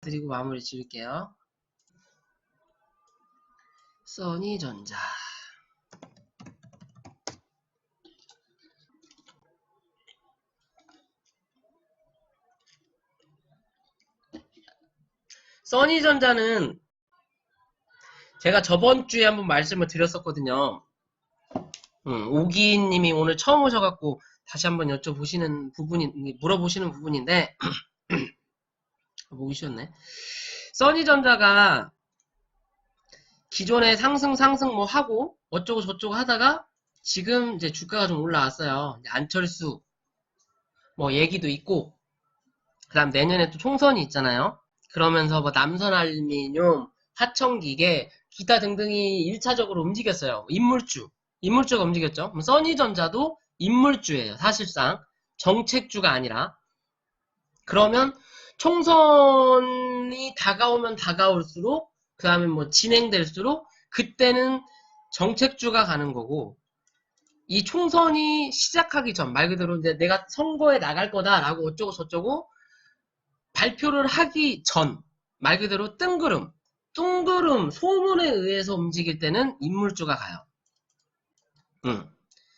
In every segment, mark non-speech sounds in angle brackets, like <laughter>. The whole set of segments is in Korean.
드리고 마무리 지을게요. 써니전자. 써니전자는 제가 저번 주에 한번 말씀을 드렸었거든요. 음, 오기님이 오늘 처음 오셔갖고 다시 한번 여쭤보시는 부분이, 물어보시는 부분인데, <clears throat> 보기 쉬웠네. 써니전자가 기존에 상승, 상승 뭐 하고, 어쩌고 저쩌고 하다가, 지금 이제 주가가 좀 올라왔어요. 안철수, 뭐 얘기도 있고, 그 다음 내년에 또 총선이 있잖아요. 그러면서 뭐 남선알미늄, 하청기계, 기타 등등이 1차적으로 움직였어요. 인물주. 인물주가 움직였죠. 써니전자도 인물주예요. 사실상. 정책주가 아니라. 그러면 총선이 다가오면 다가올수록 그 다음에 뭐 진행될수록 그때는 정책주가 가는 거고 이 총선이 시작하기 전 말 그대로 이제 내가 선거에 나갈 거다라고 어쩌고 저쩌고 발표를 하기 전 말 그대로 뜬구름 뚱그름 소문에 의해서 움직일 때는 인물주가 가요. 음.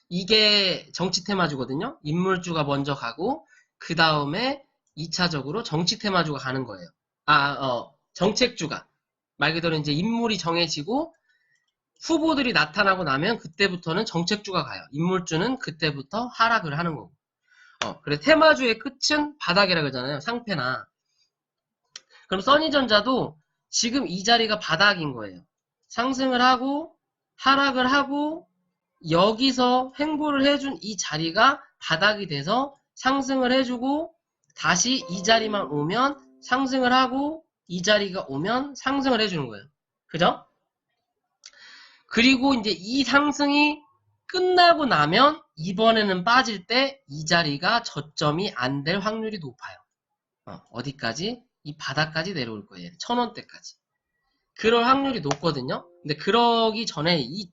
이게 정치 테마주거든요. 인물주가 먼저 가고 그 다음에 2차적으로 정치 테마주가 가는 거예요. 아, 어, 정책주가. 말 그대로 이제 인물이 정해지고 후보들이 나타나고 나면 그때부터는 정책주가 가요. 인물주는 그때부터 하락을 하는 거고. 어, 그래 테마주의 끝은 바닥이라 그러잖아요. 상패나. 그럼 써니전자도 지금 이 자리가 바닥인 거예요. 상승을 하고 하락을 하고 여기서 횡보를 해준 이 자리가 바닥이 돼서 상승을 해주고 다시 이 자리만 오면 상승을 하고 이 자리가 오면 상승을 해주는 거예요. 그죠? 그리고 이제 이 상승이 끝나고 나면 이번에는 빠질 때 이 자리가 저점이 안 될 확률이 높아요. 어, 디까지이 바닥까지 내려올 거예요. 천원대까지. 그럴 확률이 높거든요. 근데 그러기 전에 이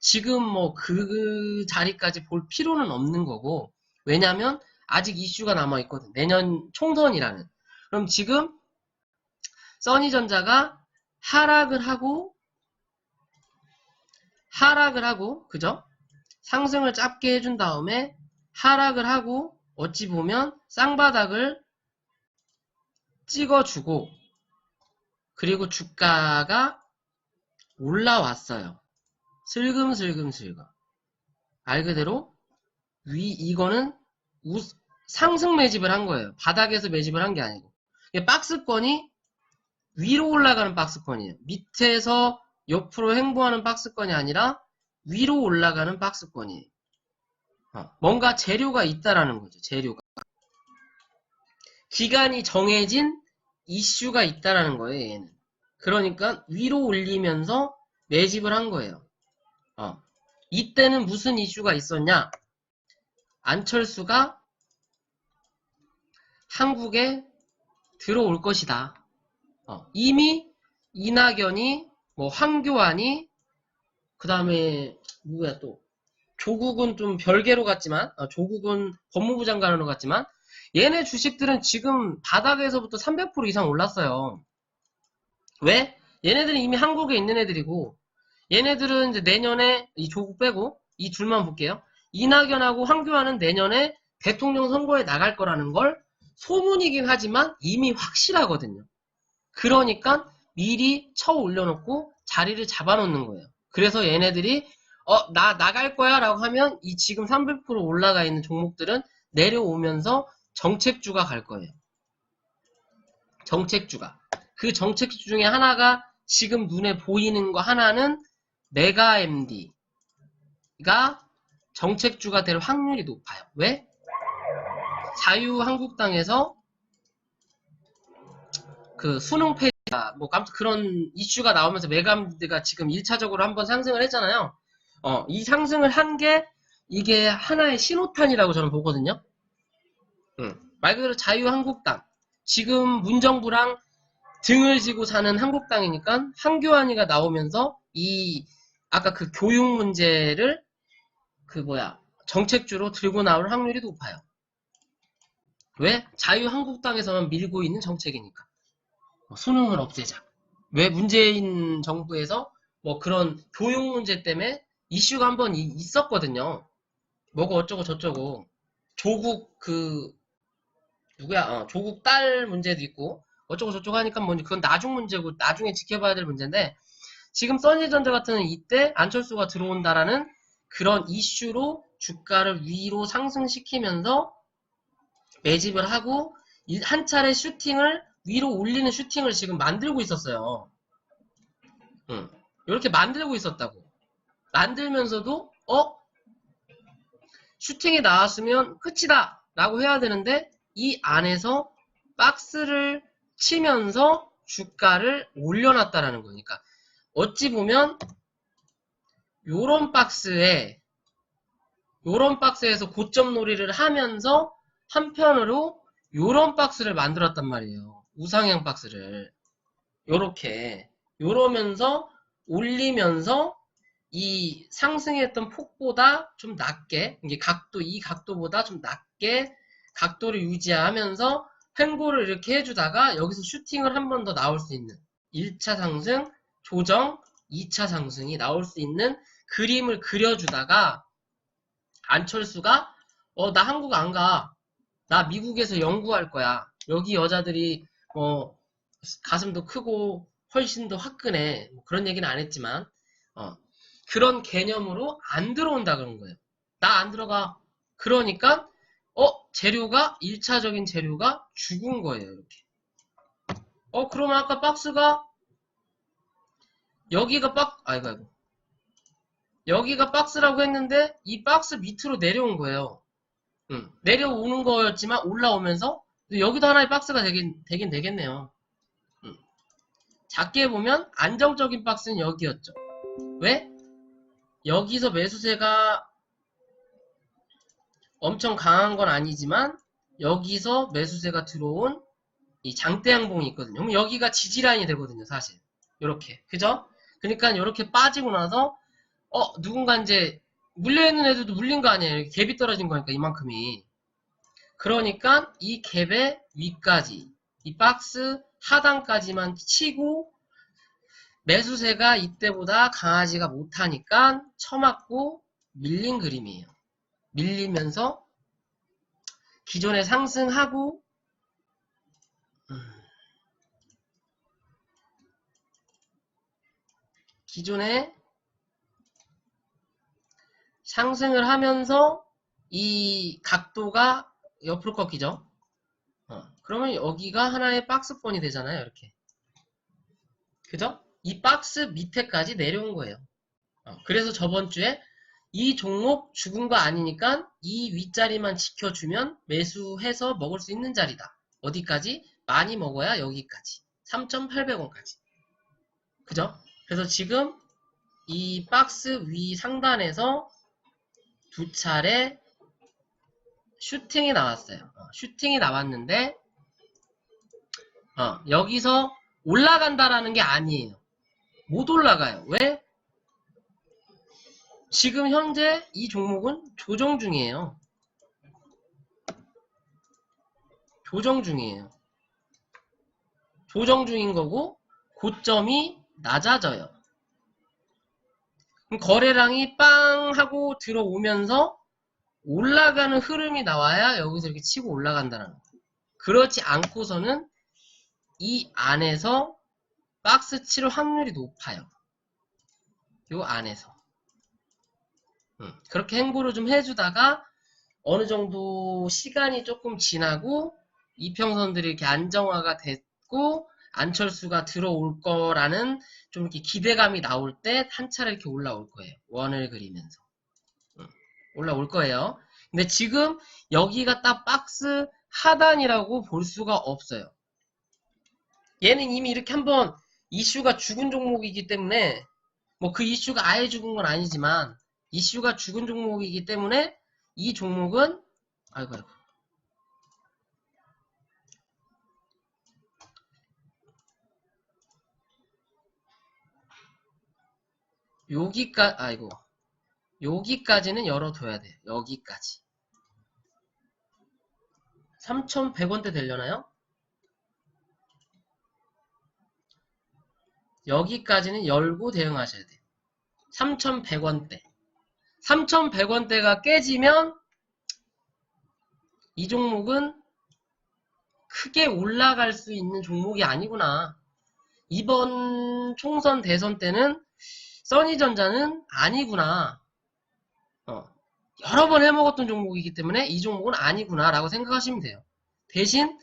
지금 뭐 그 자리까지 볼 필요는 없는 거고 왜냐면 아직 이슈가 남아 있거든. 내년 총선이라는. 그럼 지금 써니전자가 하락을 하고 하락을 하고 그죠? 상승을 짧게 해준 다음에 하락을 하고 어찌 보면 쌍바닥을 찍어주고 그리고 주가가 올라왔어요. 슬금슬금슬금. 말 그대로 위 이거는 우, 상승 매집을 한 거예요. 바닥에서 매집을 한 게 아니고. 박스권이 위로 올라가는 박스권이에요. 밑에서 옆으로 횡보하는 박스권이 아니라 위로 올라가는 박스권이에요. 어, 뭔가 재료가 있다라는 거죠. 재료가. 기간이 정해진 이슈가 있다라는 거예요. 얘는. 그러니까 위로 올리면서 매집을 한 거예요. 어. 이때는 무슨 이슈가 있었냐? 안철수가 한국에 들어올 것이다. 어. 이미 이낙연이 뭐 황교안이 그 다음에 누구야 또 조국은 좀 별개로 갔지만 어, 조국은 법무부 장관으로 갔지만 얘네 주식들은 지금 바닥에서부터 300% 이상 올랐어요. 왜? 얘네들은 이미 한국에 있는 애들이고 얘네들은 이제 내년에 이 조국 빼고 이 둘만 볼게요. 이낙연하고 황교안은 내년에 대통령 선거에 나갈 거라는 걸 소문이긴 하지만 이미 확실하거든요. 그러니까 미리 쳐 올려놓고 자리를 잡아놓는 거예요. 그래서 얘네들이 어, 나 나갈 거야 라고 하면 이 지금 300% 올라가 있는 종목들은 내려오면서 정책주가 갈 거예요. 정책주가. 그 정책주 중에 하나가 지금 눈에 보이는 거 하나는 메가 MD가 정책주가 될 확률이 높아요. 왜? 자유한국당에서 그 수능 폐지가 뭐 아무튼 그런 이슈가 나오면서 메가엠디가 지금 1차적으로 한번 상승을 했잖아요. 어, 이 상승을 한 게 이게 하나의 신호탄이라고 저는 보거든요. 응. 말 그대로 자유한국당. 지금 문정부랑 등을 지고 사는 한국당이니까 한교안이가 나오면서 이 아까 그 교육 문제를 그 뭐야 정책주로 들고 나올 확률이 높아요. 왜? 자유한국당에서만 밀고 있는 정책이니까. 뭐 수능을 없애자. 왜 문재인 정부에서 뭐 그런 교육 문제 때문에 이슈가 한 번 있었거든요. 뭐고 어쩌고 저쩌고. 조국 그 누구야? 어, 조국 딸 문제도 있고 어쩌고 저쩌고 하니까 뭐 그건 나중 문제고 나중에 지켜봐야 될 문제인데 지금 써니전자 같은 이때 안철수가 들어온다라는 그런 이슈로 주가를 위로 상승시키면서 매집을 하고 이- 한 차례 슈팅을 위로 올리는 슈팅을 지금 만들고 있었어요. 응. 이렇게 만들고 있었다고. 만들면서도 어? 슈팅이 나왔으면 끝이다 라고 해야 되는데 이 안에서 박스를 치면서 주가를 올려놨다라는 거니까 어찌 보면 요런 박스에 요런 박스에서 고점 놀이를 하면서 한편으로 요런 박스를 만들었단 말이에요. 우상향 박스를 요렇게 요러면서 올리면서 이 상승했던 폭보다 좀 낮게 이게 각도 이 각도보다 좀 낮게 각도를 유지하면서 횡보를 이렇게 해주다가 여기서 슈팅을 한 번 더 나올 수 있는 1차 상승 조정 2차 상승이 나올 수 있는 그림을 그려주다가 안철수가 어 나 한국 안 가. 나 미국에서 연구할 거야. 여기 여자들이 어 가슴도 크고 훨씬 더 화끈해. 뭐 그런 얘기는 안 했지만 어 그런 개념으로 안 들어온다 그런 거예요. 나 안 들어가. 그러니까 어 재료가 1차적인 재료가 죽은 거예요. 이렇게. 어 그러면 아까 박스가 여기가 박 아이고 아이고 여기가 박스라고 했는데 이 박스 밑으로 내려온 거예요. 음, 내려오는 거였지만 올라오면서 여기도 하나의 박스가 되긴, 되긴 되겠네요. 음. 작게 보면 안정적인 박스는 여기였죠. 왜? 여기서 매수세가 엄청 강한 건 아니지만 여기서 매수세가 들어온 이 장대 양봉이 있거든요. 그럼 여기가 지지라인이 되거든요, 사실. 요렇게. 그죠? 그러니까 요렇게 빠지고 나서 어, 누군가 이제 물려있는 애들도 물린 거 아니에요. 갭이 떨어진 거니까 이만큼이. 그러니까 이 갭의 위까지, 이 박스 하단까지만 치고 매수세가 이때보다 강하지가 못하니까 처맞고 밀린 그림이에요. 밀리면서 기존에 상승하고 음, 기존에 상승을 하면서 이 각도가 옆으로 꺾이죠. 어, 그러면 여기가 하나의 박스권이 되잖아요. 이렇게. 그죠? 이 박스 밑에까지 내려온 거예요. 어, 그래서 저번 주에 이 종목 죽은 거 아니니까 이 윗자리만 지켜주면 매수해서 먹을 수 있는 자리다. 어디까지? 많이 먹어야 여기까지. 3,800원까지. 그죠? 그래서 지금 이 박스 위 상단에서 두 차례 슈팅이 나왔어요. 어, 슈팅이 나왔는데 어, 여기서 올라간다라는 게 아니에요. 못 올라가요. 왜? 지금 현재 이 종목은 조정 중이에요. 조정 중이에요. 조정 중인 거고 고점이 낮아져요. 거래량이 빵 하고 들어오면서 올라가는 흐름이 나와야 여기서 이렇게 치고 올라간다는 거. 그렇지 않고서는 이 안에서 박스 칠 확률이 높아요. 요 안에서. 음, 그렇게 행보를 좀 해주다가 어느 정도 시간이 조금 지나고 이평선들이 이렇게 안정화가 됐고 안철수가 들어올 거라는 좀 이렇게 기대감이 나올 때 한 차례 이렇게 올라올 거예요. 원을 그리면서. 음, 올라올 거예요. 근데 지금 여기가 딱 박스 하단이라고 볼 수가 없어요. 얘는 이미 이렇게 한번 이슈가 죽은 종목이기 때문에 뭐 그 이슈가 아예 죽은 건 아니지만 이슈가 죽은 종목이기 때문에 이 종목은 아이고 아이고 여기까 아이고 여기까지는 열어둬야 돼요. 여기까지 3,100원대 되려나요? 여기까지는 열고 대응하셔야 돼요. 3,100원대. 3,100원대가 깨지면 이 종목은 크게 올라갈 수 있는 종목이 아니구나. 이번 총선 대선 때는 써니전자는 아니구나. 어, 여러 번 해먹었던 종목이기 때문에 이 종목은 아니구나 라고 생각하시면 돼요. 대신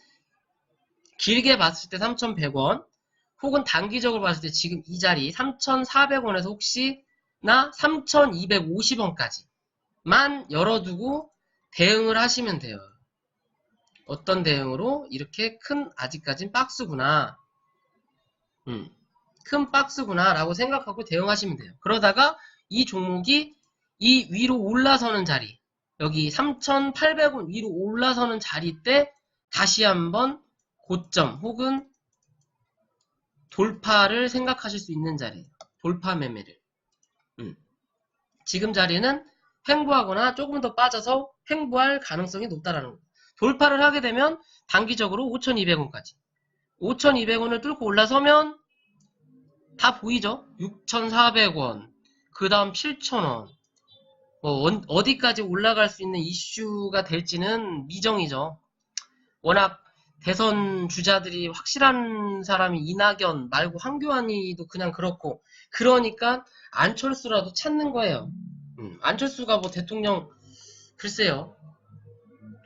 길게 봤을 때 3,100원 혹은 단기적으로 봤을 때 지금 이 자리 3,400원에서 혹시나 3,250원까지만 열어두고 대응을 하시면 돼요. 어떤 대응으로 이렇게 큰 아직까진 박스구나. 음, 큰 박스구나 라고 생각하고 대응하시면 돼요. 그러다가 이 종목이 이 위로 올라서는 자리 여기 3,800원 위로 올라서는 자리 때 다시 한번 고점 혹은 돌파를 생각하실 수 있는 자리예요. 돌파 매매를. 음. 지금 자리는 횡보하거나 조금 더 빠져서 횡보할 가능성이 높다라는 거예요. 돌파를 하게 되면 단기적으로 5,200원까지. 5,200원을 뚫고 올라서면 다 보이죠? 6,400원, 그 다음 7,000원. 뭐 어디까지 올라갈 수 있는 이슈가 될지는 미정이죠. 워낙 대선 주자들이 확실한 사람이 이낙연 말고 황교안이도 그냥 그렇고 그러니까 안철수라도 찾는 거예요. 음, 안철수가 뭐 대통령 글쎄요.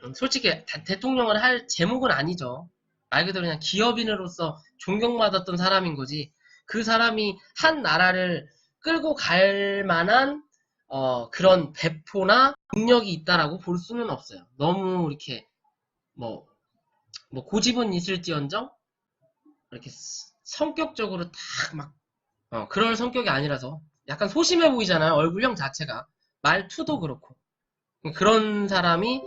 음, 솔직히 다- 대통령을 할 제목은 아니죠. 말 그대로 그냥 기업인으로서 존경받았던 사람인 거지. 그 사람이 한 나라를 끌고 갈 만한 어, 그런 배포나 능력이 있다라고 볼 수는 없어요. 너무 이렇게 뭐, 뭐 고집은 있을지언정 이렇게 스- 성격적으로 딱막 어, 그럴 성격이 아니라서 약간 소심해 보이잖아요. 얼굴형 자체가 말투도 그렇고 그런 사람이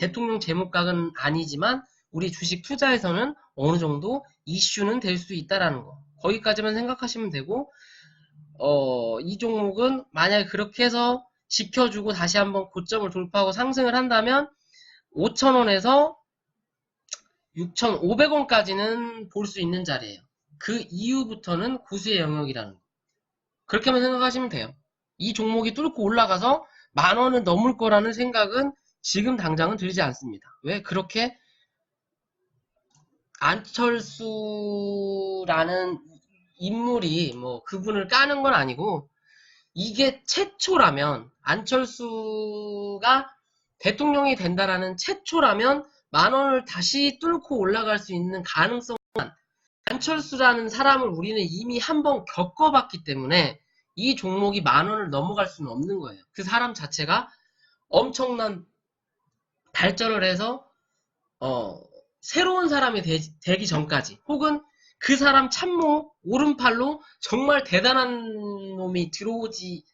대통령 제목각은 아니지만 우리 주식 투자에서는 어느 정도 이슈는 될 수 있다라는 거. 거기까지만 생각하시면 되고 어, 이 종목은 만약에 그렇게 해서 지켜주고 다시 한번 고점을 돌파하고 상승을 한다면 5,000원에서 6,500원까지는 볼 수 있는 자리예요. 그 이후부터는 고수의 영역이라는 거. 그렇게만 생각하시면 돼요. 이 종목이 뚫고 올라가서 만 원을 넘을 거라는 생각은 지금 당장은 들지 않습니다. 왜 그렇게 안철수라는 인물이 뭐 그분을 까는 건 아니고 이게 최초라면 안철수가 대통령이 된다라는 최초라면 만 원을 다시 뚫고 올라갈 수 있는 가능성은 안철수라는 사람을 우리는 이미 한 번 겪어봤기 때문에 이 종목이 만 원을 넘어갈 수는 없는 거예요. 그 사람 자체가 엄청난 발전을 해서 어, 새로운 사람이 되, 기 전까지 혹은 그 사람 참모 오른팔로 정말 대단한 놈이 들어오지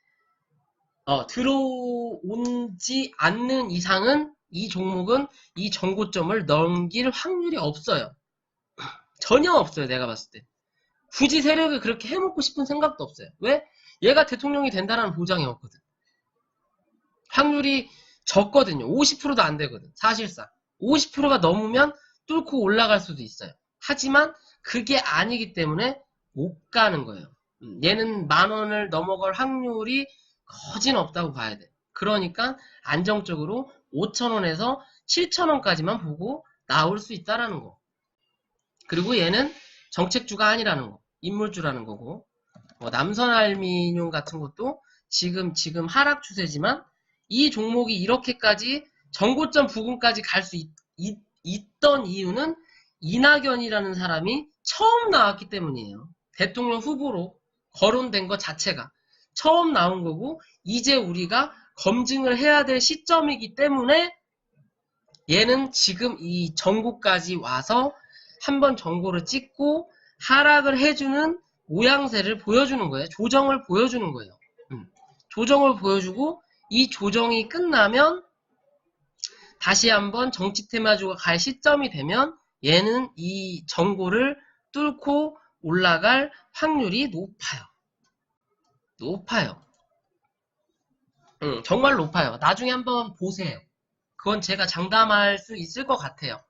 어, 들어온지 않는 이상은 이 종목은 이 정고점을 넘길 확률이 없어요. 전혀 없어요. 내가 봤을 때. 굳이 세력을 그렇게 해먹고 싶은 생각도 없어요. 왜? 얘가 대통령이 된다는 보장이 없거든. 확률이 적거든요. 50%도 안 되거든. 사실상. 50%가 넘으면 뚫고 올라갈 수도 있어요. 하지만 그게 아니기 때문에 못 가는 거예요. 음, 얘는 만 원을 넘어갈 확률이 거진 없다고 봐야 돼. 그러니까 안정적으로 5천 원에서 7천 원까지만 보고 나올 수 있다라는 거. 그리고 얘는 정책주가 아니라는 거. 인물주라는 거고. 뭐 남선 알미늄 같은 것도 지금 지금 하락 추세지만 이 종목이 이렇게까지 전고점 부근까지 갈 수 있던 이유는 이낙연이라는 사람이 처음 나왔기 때문이에요. 대통령 후보로 거론된 것 자체가 처음 나온 거고 이제 우리가 검증을 해야 될 시점이기 때문에 얘는 지금 이 전고까지 와서 한번 전고를 찍고 하락을 해주는 모양새를 보여주는 거예요. 조정을 보여주는 거예요. 음. 조정을 보여주고 이 조정이 끝나면 다시 한번 정치 테마주가 갈 시점이 되면 얘는 이 전고를 뚫고 올라갈 확률이 높아요. 높아요. 응, 정말 높아요. 나중에 한번 보세요. 그건 제가 장담할 수 있을 것 같아요.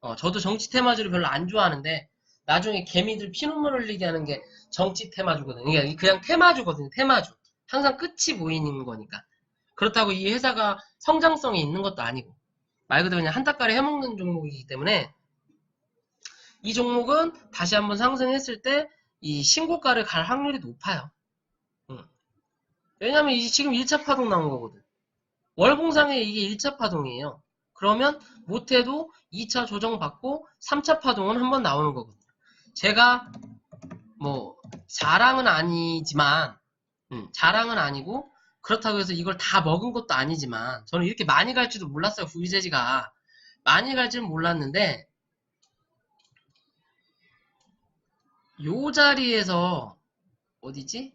어, 저도 정치 테마주를 별로 안 좋아하는데 나중에 개미들 피눈물 흘리게 하는 게 정치 테마주거든요. 그러니까 그냥 테마주거든요. 테마주. 항상 끝이 보이는 거니까. 그렇다고 이 회사가 성장성이 있는 것도 아니고 말 그대로 그냥 한타까리 해먹는 종목이기 때문에 이 종목은 다시 한번 상승했을 때 이 신고가를 갈 확률이 높아요. 응. 왜냐면 이 지금 1차 파동 나온 거거든. 월봉상에 이게 1차 파동이에요. 그러면 못해도 2차 조정받고 3차 파동은 한번 나오는 거거든요. 제가 뭐 자랑은 아니지만 음, 자랑은 아니고 그렇다고 해서 이걸 다 먹은 것도 아니지만 저는 이렇게 많이 갈 줄도 몰랐어요. VJ가 많이 갈 줄은 몰랐는데 요 자리에서 어디지?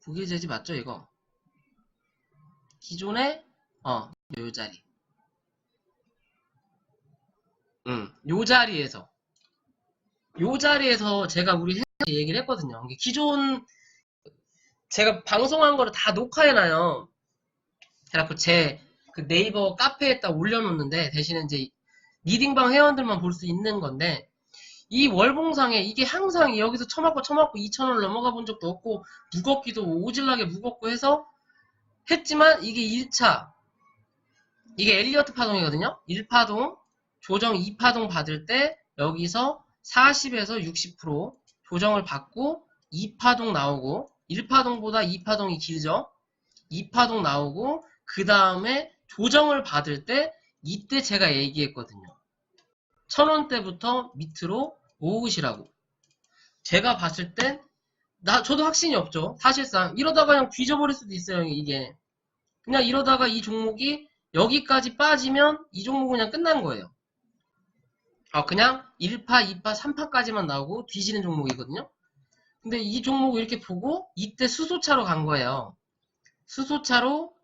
VJ지 맞죠 이거? 기존에 어, 요 자리. 음, 요 자리에서 요 자리에서 제가 우리 얘기를 했거든요. 기존 제가 방송한 거를 다 녹화해놔요. 그래갖고 제 그 네이버 카페에다 올려놓는데 대신에 이제 리딩방 회원들만 볼 수 있는 건데 이 월봉상에 이게 항상 여기서 처맞고 처맞고 2천원 넘어가 본 적도 없고 무겁기도 오질나게 무겁고 해서 했지만 이게 1차 이게 엘리어트 파동이거든요. 1파동 조정 2파동 받을 때 여기서 40에서 60% 조정을 받고 2파동 나오고 1파동보다 2파동이 길죠. 2파동 나오고 그 다음에 조정을 받을 때 이때 제가 얘기했거든요. 천원대부터 밑으로 모으시라고. 제가 봤을 땐나 저도 확신이 없죠. 사실상 이러다가 그냥 뒤져버릴 수도 있어요. 이게 그냥 이러다가 이 종목이 여기까지 빠지면 이 종목은 그냥 끝난 거예요. 아 그냥 1파, 2파, 3파까지만 나오고 뒤지는 종목이거든요. 근데 이 종목 이렇게 보고 이때 수소차로 간 거예요. 수소차로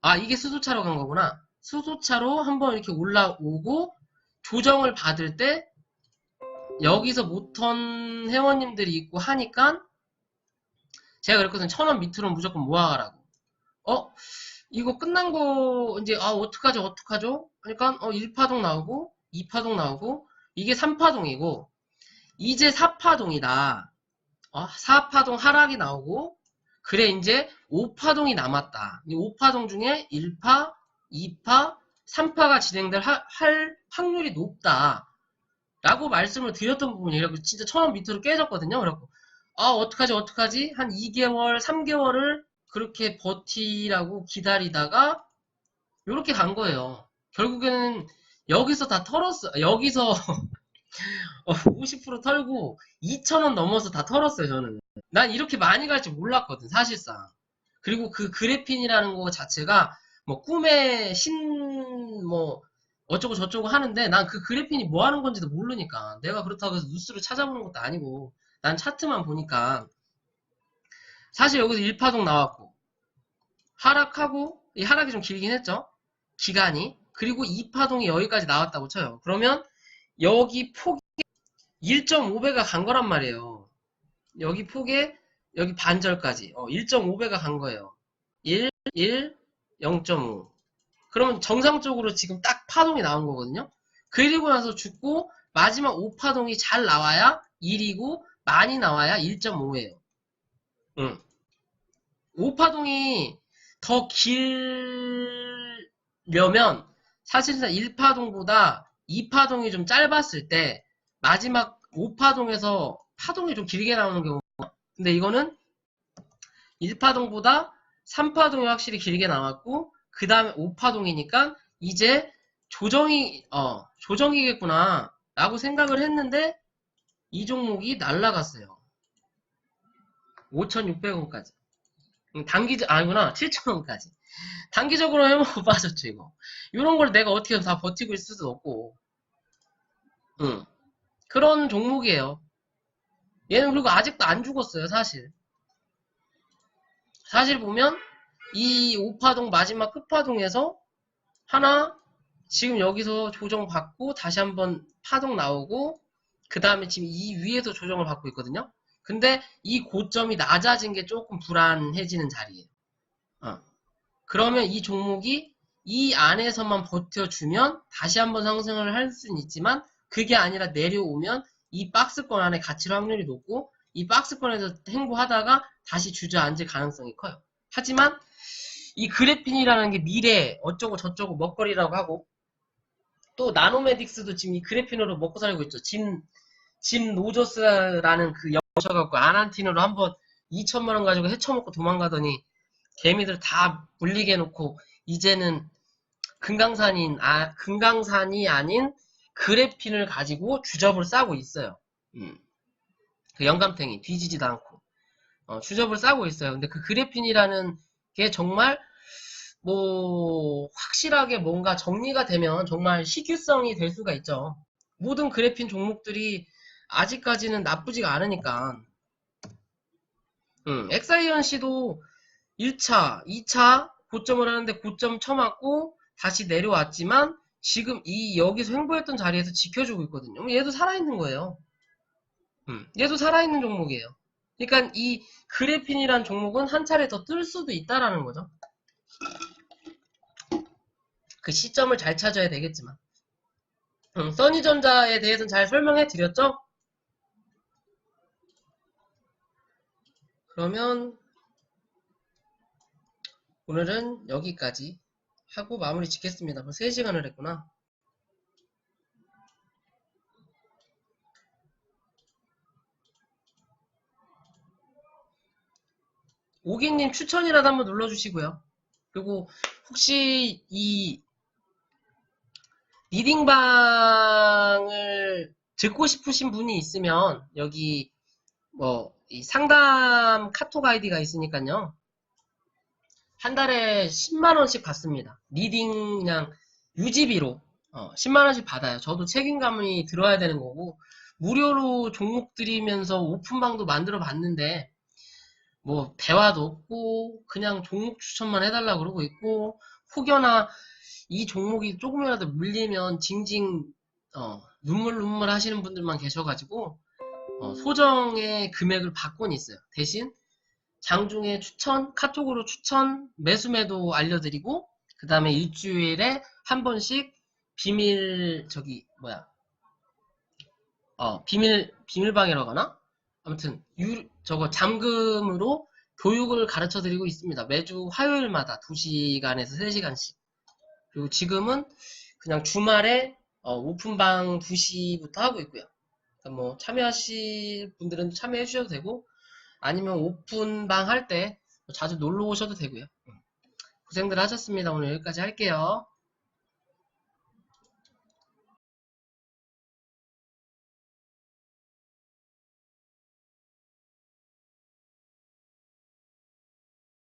아 이게 수소차로 간 거구나. 수소차로 한번 이렇게 올라오고 조정을 받을 때 여기서 못턴 회원님들이 있고 하니까 제가 그랬거든요. 천 원 밑으로 무조건 모아가라고. 어? 이거 끝난 거 이제 아 어떡하죠 어떡하죠? 그러니까 어 1파동 나오고 2파동 나오고 이게 3파동이고 이제 4파동이다. 어, 4파동 하락이 나오고 그래 이제 5파동이 남았다. 이 5파동 중에 1파, 2파, 3파가 진행될 하- 할 확률이 높다. 라고 말씀을 드렸던 부분이에요. 진짜 천원 밑으로 깨졌거든요. 그래갖고 아 어떡하지 어떡하지 한 2개월, 3개월을 그렇게 버티라고 기다리다가 이렇게 간 거예요. 결국에는 여기서 다 털었어. 여기서 <laughs> 어, 50% 털고 2,000원 넘어서 다 털었어요, 저는. 난 이렇게 많이 갈 줄 몰랐거든, 사실상. 그리고 그 그래핀이라는 거 자체가 뭐 꿈의 신, 뭐, 어쩌고 저쩌고 하는데 난 그 그래핀이 뭐 하는 건지도 모르니까. 내가 그렇다고 해서 뉴스를 찾아보는 것도 아니고 난 차트만 보니까 사실 여기서 1파동 나왔고 하락하고 이 하락이 좀 길긴 했죠. 기간이. 그리고 2파동이 여기까지 나왔다고 쳐요. 그러면 여기 폭이 1.5배가 간 거란 말이에요. 여기 폭에 여기 반절까지 어, 1.5배가 간 거예요. 1, 1, 0.5. 그러면 정상적으로 지금 딱 파동이 나온 거거든요. 그리고 나서 죽고 마지막 5파동이 잘 나와야 1이고 많이 나와야 1.5예요. 응. 5파동이 더 길려면 사실상 1파동보다 2파동이 좀 짧았을 때 마지막 5파동에서 파동이 좀 길게 나오는 경우 근데 이거는 1파동보다 3파동이 확실히 길게 나왔고 그 다음에 5파동이니까 이제 조정이 어 조정이겠구나 라고 생각을 했는데 이 종목이 날라갔어요. 5,600원까지. 단기 아니구나. 7,000원까지. 단기적으로 해먹고 <laughs> 빠졌죠 이거. 이런 걸 내가 어떻게 다 버티고 있을 수도 없고. 응. 그런 종목이에요. 얘는 그리고 아직도 안 죽었어요 사실. 사실 보면 이 5파동 마지막 끝파동에서 하나 지금 여기서 조정받고 다시 한번 파동 나오고 그 다음에 지금 이 위에서 조정을 받고 있거든요 근데 이 고점이 낮아진 게 조금 불안해지는 자리예요 어. 그러면 이 종목이 이 안에서만 버텨주면 다시 한번 상승을 할 수는 있지만 그게 아니라 내려오면 이 박스권 안에 갇힐 확률이 높고 이 박스권에서 행보하다가 다시 주저앉을 가능성이 커요. 하지만 이 그래핀이라는 게 미래 어쩌고 저쩌고 먹거리라고 하고 또 나노메딕스도 지금 이 그래핀으로 먹고 살고 있죠. 짐, 짐 노조스라는 그 여셔갖고 아난틴으로 한번 2천만 원 가지고 헤쳐먹고 도망가더니 개미들 다 물리게 해놓고 이제는 금강산인 아 금강산이 아닌 그래핀을 가지고 주접을 싸고 있어요. 음. 그 영감탱이 뒤지지도 않고 어, 주접을 싸고 있어요. 근데 그 그래핀이라는 게 정말 뭐 확실하게 뭔가 정리가 되면 정말 시규성이 될 수가 있죠. 모든 그래핀 종목들이 아직까지는 나쁘지가 않으니까. 음, 엑사이언 씨도 1차, 2차 고점을 하는데 고점 쳐맞고 다시 내려왔지만 지금 이 여기서 횡보했던 자리에서 지켜주고 있거든요. 얘도 살아있는 거예요. 음, 얘도 살아있는 종목이에요. 그러니까 이 그래핀이란 종목은 한 차례 더 뜰 수도 있다라는 거죠. 그 시점을 잘 찾아야 되겠지만. 음, 써니전자에 대해서는 잘 설명해 드렸죠? 그러면 오늘은 여기까지 하고 마무리 짓겠습니다. 벌써 3시간을 했구나. 오기님 추천이라도 한번 눌러주시고요. 그리고 혹시 이 리딩방을 듣고 싶으신 분이 있으면 여기 뭐이 상담 카톡 아이디가 있으니까요. 한 달에 10만원씩 받습니다. 리딩 그냥 유지비로 어, 10만원씩 받아요. 저도 책임감이 들어야 되는 거고 무료로 종목 드리면서 오픈방도 만들어 봤는데 뭐 대화도 없고 그냥 종목 추천만 해달라고 그러고 있고 혹여나 이 종목이 조금이라도 물리면 징징 어, 눈물 눈물 하시는 분들만 계셔가지고 어, 소정의 금액을 받곤 있어요. 대신 장중에 추천, 카톡으로 추천, 매수매도 알려드리고 그 다음에 일주일에 한 번씩 비밀 저기 뭐야 어 비밀 비밀방이라고 하나? 아무튼 유 저거 잠금으로 교육을 가르쳐 드리고 있습니다. 매주 화요일마다 2시간에서 3시간씩. 그리고 지금은 그냥 주말에 어, 오픈방 2시부터 하고 있고요. 그러니까 뭐 참여하실 분들은 참여해 주셔도 되고 아니면 오픈방 할 때 자주 놀러 오셔도 되고요. 고생들 하셨습니다. 오늘 여기까지 할게요.